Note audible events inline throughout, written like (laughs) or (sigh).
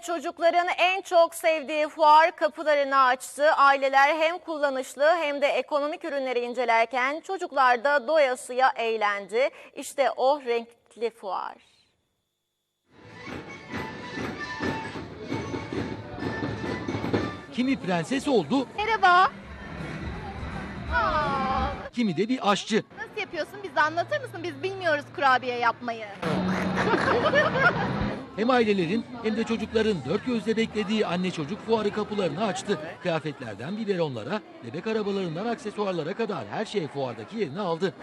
Çocukların en çok sevdiği fuar kapılarını açtı. Aileler hem kullanışlı hem de ekonomik ürünleri incelerken çocuklar da doyasıya eğlendi. İşte o renkli fuar. Kimi prenses oldu, Merhaba. Aa, kimi de bir aşçı. nasıl yapıyorsun? Bize anlatır mısın? Biz bilmiyoruz kurabiye yapmayı. (laughs) Hem ailelerin hem de çocukların dört gözle beklediği anne çocuk fuarı kapılarını açtı. Kıyafetlerden biberonlara, bebek arabalarından aksesuarlara kadar her şey fuardaki yerini aldı.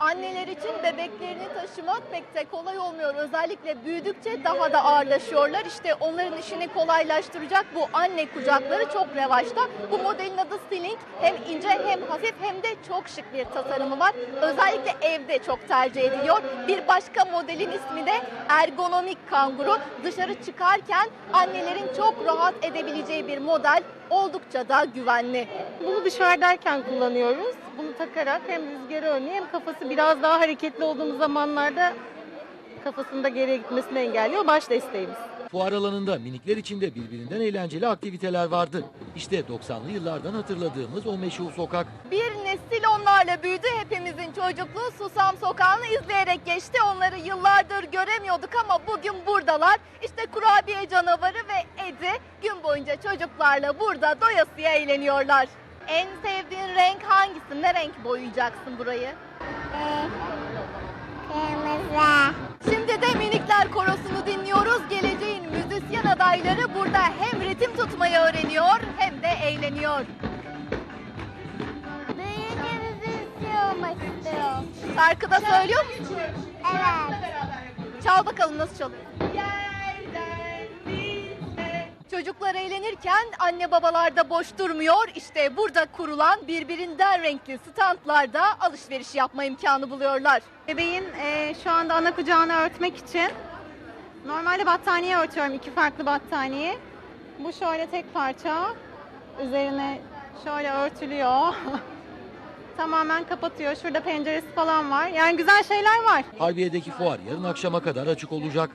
Anneler için bebeklerini taşımak pek de kolay olmuyor. Özellikle büyüdükçe daha da ağırlaşıyorlar. İşte onların işini kolaylaştıracak bu anne kucakları çok revaçta. Bu modelin adı Sling. Hem ince hem hafif hem de çok şık bir tasarımı var. Özellikle evde çok tercih ediliyor. Bir başka modelin ismi de ergonomik kanguru. Dışarı çıkarken annelerin çok rahat edebileceği bir model. Oldukça da güvenli. Bunu dışarıdayken kullanıyoruz. Bunu takarak hem rüzgarı önlüyor hem kafası biraz daha hareketli olduğumuz zamanlarda kafasında geriye gitmesini engelliyor. Baş desteğimiz. Fuar alanında minikler için de birbirinden eğlenceli aktiviteler vardı. İşte 90'lı yıllardan hatırladığımız o meşhur sokak. Bir nesil onlarla büyüdü. Hepimizin çocukluğu Susam Sokağı'nı izleyerek geçti. Onları yıllardır göremiyorduk ama bugün buradalar. İşte kurabiye canavarı ve Edi gün boyunca çocuklarla burada doyasıya eğleniyorlar. En sevdiğin renk hangisi? Ne renk boyayacaksın burayı? Kırmızı. Şimdi de minikler korosunu dinliyoruz. Geleceğin müzisyen adayları burada hem ritim tutmayı öğreniyor hem de eğleniyor. Büyüyünce müzisyen olmak istiyorum. Şarkıda söylüyor musun? Evet. Çal bakalım nasıl çalıyor. Çocuklar eğlenirken anne babalar da boş durmuyor. İşte burada kurulan birbirinden renkli standlarda alışveriş yapma imkanı buluyorlar. Bebeğin e, şu anda ana kucağını örtmek için normalde battaniye örtüyorum. iki farklı battaniye. Bu şöyle tek parça. Üzerine şöyle örtülüyor. (laughs) Tamamen kapatıyor. Şurada penceresi falan var. Yani güzel şeyler var. Harbiye'deki fuar yarın akşama kadar açık olacak.